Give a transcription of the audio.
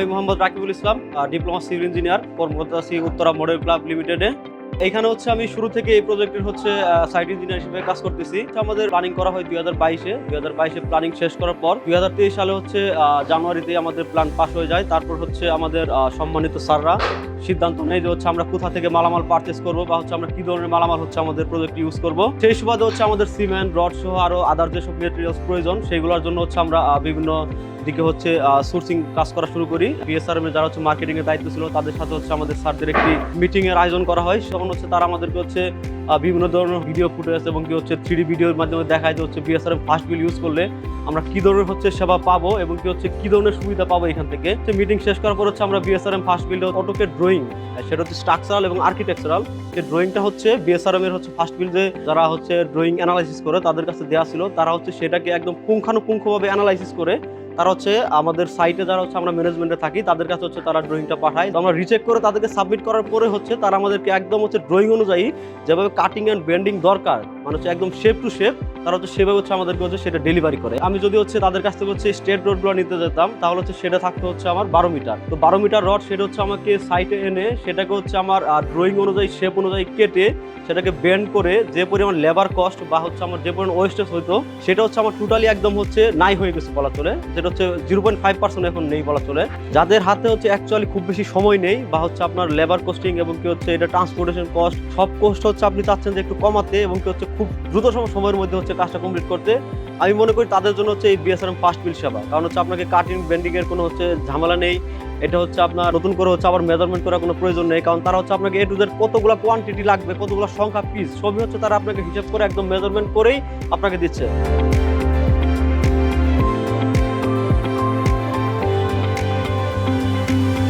আমি Mohammad Rakibul Islam diploma civil engineer কর্মরত আছি উত্তরা মডেল ক্লাব লিমিটেডে। এইখানে হচ্ছে আমি শুরু থেকে এই প্রজেক্টের হচ্ছে সাইট ইঞ্জিনিয়ার হিসেবে কাজ করতেছি। আমাদের প্ল্যানিং করা হয় দুই হাজার বাইশে। দুই হাজার বাইশে প্ল্যানিং শেষ করার পর দুই হাজার তেইশ সালে হচ্ছে জানুয়ারিতে আমাদের প্ল্যান পাস হয়ে যায়। তারপর হচ্ছে আমাদের সম্মানিত স্যাররা সিদ্ধান্ত নেই যে হচ্ছে আমরা কোথা থেকে মালামাল পারচেস করব বা হচ্ছে আমরা কি ধরনের মালামাল হচ্ছে আমাদের প্রজেক্ট ইউজ করব। সেই সুবাদে হচ্ছে আমাদের সিমেন্ট রড সহ আরও আদার যেসব মেটেরিয়ালস প্রয়োজন সেইগুলোর জন্য হচ্ছে আমরা বিভিন্ন দিকে হচ্ছে সোর্সিং কাজ করা শুরু করি। বিএসআরএম যারা হচ্ছে মার্কেটিং এর দায়িত্ব ছিল, তাদের সাথে হচ্ছে আমাদের স্যারদের একটি মিটিং এর আয়োজন করা হয়। তখন হচ্ছে তারা আমাদেরকে হচ্ছে বিভিন্ন ধরনের ভিডিও ফুটেজ এবং কি হচ্ছে থ্রি ভিডিওর মাধ্যমে দেখায় যে হচ্ছে বিএসআরএম ফার্স্ট বিল ইউজ করলে আমরা কি ধরনের হচ্ছে সেবা পাবো এবং কি হচ্ছে কি ধরনের সুবিধা পাবো এখান থেকে। মিটিং শেষ করার পর হচ্ছে আমরা বিএসআরএম ফার্স্ট বিল্ড অটোকে ড্রয়িং সেটা হচ্ছে স্ট্রাকচারাল এবং আর্কিটেকচারাল যে ড্রয়িংটা হচ্ছে বিএসআরএম এর হচ্ছে ফার্স্ট বিল্ডে যারা হচ্ছে ড্রয়িং অ্যানালাইসিস করে, তাদের কাছে দেওয়া ছিল, তারা হচ্ছে সেটাকে একদম পুঙ্খানুপুঙ্খভাবে অ্যানালাইসিস করে তারা হচ্ছে আমাদের সাইটে যারা হচ্ছে আমরা ম্যানেজমেন্টে থাকি, তাদের কাছে হচ্ছে তারা ড্রয়িংটা পাঠায়। আমরা রিচেক করে তাদেরকে সাবমিট করার পরে হচ্ছে তারা আমাদেরকে একদম হচ্ছে ড্রয়িং অনুযায়ী যেভাবে কাটিং অ্যান্ড বেন্ডিং দরকার মানে হচ্ছে একদম শেপ টু শেপ তারা হচ্ছে সেভাবে হচ্ছে আমাদেরকে হচ্ছে সেটা ডেলিভারি করে। আমি যদি হচ্ছে তাদের কাছ থেকে হচ্ছে স্টেট রোডগুলো নিতে যেতাম, তাহলে হচ্ছে সেটা থাকতে হচ্ছে আমার বারো মিটার। তো বারো মিটার রড সেটা হচ্ছে আমাকে সাইটে এনে সেটাকে হচ্ছে আমার ড্রয়িং অনুযায়ী শেপ অনুযায়ী কেটে সেটাকে বেন্ড করে যে পরিমাণ লেবার কস্ট বা হচ্ছে আমার যে পরিমাণ ওয়েস্টেজ হইতো, সেটা হচ্ছে আমার টোটালি একদম হচ্ছে নাই হয়ে গেছে বলা চলে। যেটা হচ্ছে জিরো পয়েন্ট ফাইভ পার্সেন্ট এখন নেই বলা চলে। যাদের হাতে হচ্ছে অ্যাকচুয়ালি খুব বেশি সময় নেই বা হচ্ছে আপনার লেবার কস্টিং এবং কি হচ্ছে এটা ট্রান্সপোর্টেশন কস্ট সব কষ্ট হচ্ছে আপনি চাচ্ছেন যে একটু কমাতে এবং কি হচ্ছে খুব দ্রুত সম- সময়ের মধ্যে হচ্ছে কাজটা কমপ্লিট করতে। আমি মনে করি তাদের জন্য হচ্ছে এই বিএসআরএম ফার্স্ট বিল সেবা। কারণ হচ্ছে আপনাকে কাটিং বেন্ডিং এর কোনো হচ্ছে ঝামেলা নেই। এটা হচ্ছে আপনার নতুন করে হচ্ছে আবার মেজারমেন্ট করার কোনো প্রয়োজন নেই। কারণ তারা হচ্ছে আপনাকে এ টু জেড কতগুলো কোয়ান্টিটি লাগবে, কতগুলো সংখ্যা পিস সবই হচ্ছে তারা আপনাকে হিসাব করে একদম মেজারমেন্ট করেই আপনাকে দিচ্ছে। Bye.